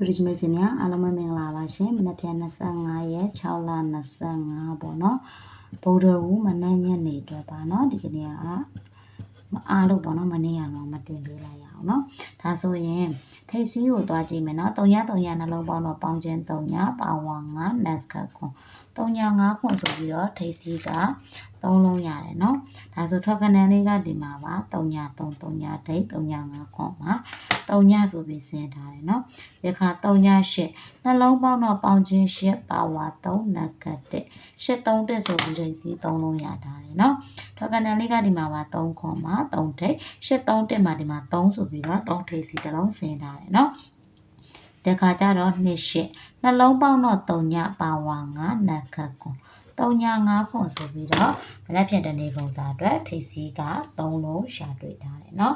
တူရီချမရှင်များအားလုံးပဲမင်္ဂလာပါရှင်မနက်ဖြန်25ရက်6လ25ပေါ့နော်ဗုဒ္ဓဟူးမနက်ညနေအတွက်ပါနော်ဒီကနေ့ကမအားလို့ပေါ့နော်မနေ့ကတော့မတင်ပေးလိုက်ရ အောင်နော်ဒါဆိုရင်ထိတ်စီးကိုတွားကြည့်မယ်နော်3ည3ညနှလုံးပေါင်းတော့ပေါင်းခြင်း3ညပါဝါ9နက်ခတ်ခွန်3ည9ခွန်ဆိုပြီးတော့ထိတ်စီးက3လုံးရတယ်နော်ဒါဆိုထွက်ကနန်းလေးကဒီမှာပါ3ည3 3ညဒိတ်3ည9ခွန်ပါ3ညဆိုပြီးဆင်းထားတယ်နော်ဒီခါ3ည8နှလုံးပေါင်းတော့ပေါင်းခြင်း8ပါဝါ3နက်ခတ်1 8 3တက်ဆိုပြီးထိတ်စီး3လုံးရထားတယ်နော်ထွက်ကနန်းလေးကဒီမှာပါ3ခွန်ပါ3ထိတ်8 3တက်မှာဒီမှာ3ဆိုပြီးတော့3ထိတ်စီတစ်လုံးဆင်းထားတယ်နော်တခါကျတော့2ရှစ်နှလုံးပေါင်းတော့3ညပါဝါ9နက်ခတ်ကွန်3ည9ခွန်ဆိုပြီးတော့မရက်ဖြတ်တနေကုန်စာအတွက်ထိပ်စီးက3လုံးရှာတွေ့ထားတယ်เนาะ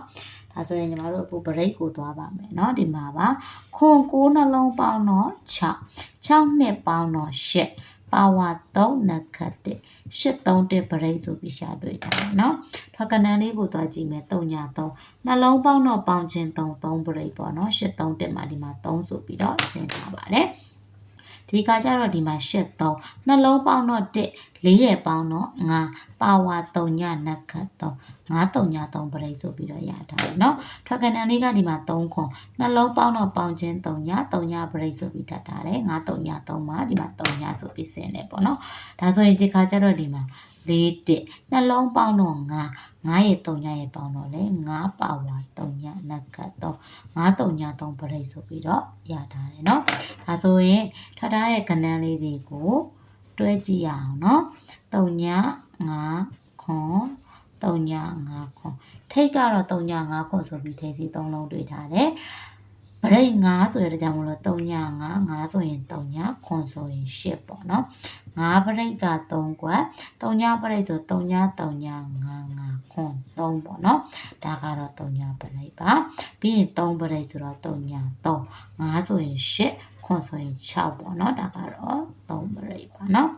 ဒါဆိုရင်ညီမတို့အခု break ကိုသွားပါမယ်เนาะဒီမှာပါခွန်9နှလုံးပေါင်းတော့6 6နှစ်ပေါင်းတော့8 ပါဝါ3နက်ခတ်1 8 3တက်ပရိတ်ဆိုပြီးရှာတွေ့တာเนาะထွက်ကနန်းလေးကိုသွားကြည့်မယ်3ည3နှလုံးပေါင်းတော့ပေါင်းခြင်း3 3ပရိတ်ပေါ့เนาะ8 3တက်မှာဒီမှာ3ဆိုပြီးတော့ဆင်းထားပါတယ်ဒီကကြတော့ဒီမှာ8 3နှလုံးပေါင်းတော့1 4ရဲ့ပေါင်းတော့9ပါဝါ3ညနက်ခတ်3 9 3ည3ပရိတ်ဆိုပြီးတော့ရတာเนาะထွက်ကနန်းလေးကဒီမှာ3ခွန်နှလုံးပေါင်းတော့ပေါင်းခြင်း3ည3ညပရိတ်ဆိုပြီးတတ်တာတယ်9 3ည3မှာဒီမှာ3ညဆိုပြီးဆင်းတယ်ပေါ့เนาะဒါဆိုရင်ဒီခါကျတော့ဒီမှာ၄တစ်နှလုံးပေါင်းတော့9 9ရဲ့3ညရဲ့ပေါင်းတော့လေ9ပါဝါ3ညနက်ကတ်တော့9 3ည3ပရိတ်ဆိုပြီးတော့ရထားတယ်เนาะဒါဆိုရင်ထပ်ထားတဲ့ကဏ္ဍလေးတွေကို တွဲကြည့်ရအောင်နော်3ည9ခွန်3ည9ခွန်ထိတ်ကတော့3ည9ခွန်ဆိုပြီးထိတ်စီ3လုံးတွေ့ထားတယ်ဗရိတ်9ဆိုရတဲ့ကြောင့်မလို့3ည9 9ဆိုရင်3ညခွန်ဆိုရင်10ပေါ့နော်9ဗရိတ်က3ခွက်3ညဗရိတ်ဆို3ည3ည9 9ခွန်3ပေါ့နော်ဒါကတော့3ညဗရိတ်ပါပြီးရင်3ဗရိတ်ဆိုတော့3ည3 9ဆိုရင်10ခွန်ဆိုရင်6ပေါ့နော်ဒါကတော့ 3ပရိတ်ပါเนาะ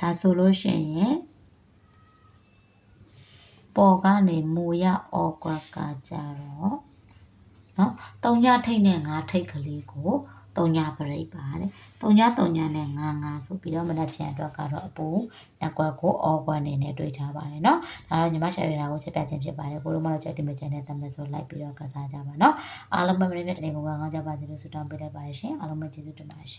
ဒါဆိုလို့ရှိရင်ပေါ်ကနေမူရအော်ကွက်ကကြတော့เนาะ3ညထိတ်နဲ့5ထိတ်ကလေးကို3ညပရိတ်ပါတဲ့3ည3ညနဲ့9 9ဆိုပြီးတော့မနက်ဖြန်အတွက်ကတော့အပူနှက်ကွက်ကိုအော်ကွက်အနေနဲ့တွေ့ထားပါတယ်เนาะဒါတော့ညီမရှာရတာကိုချက်ပြခြင်းဖြစ်ပါတယ်ကိုလိုမလို့ချက်တင်မချန်တဲ့တမက်ဆိုလိုက်ပြီးတော့ကစားကြပါเนาะအားလုံးပဲမနေ့ကတနေ့ကကောင်းကြပါစေလို့ဆုတောင်းပေးလိုက်ပါတယ်ရှင်အားလုံးပဲကျေးဇူးတင်ပါတယ်ရှင်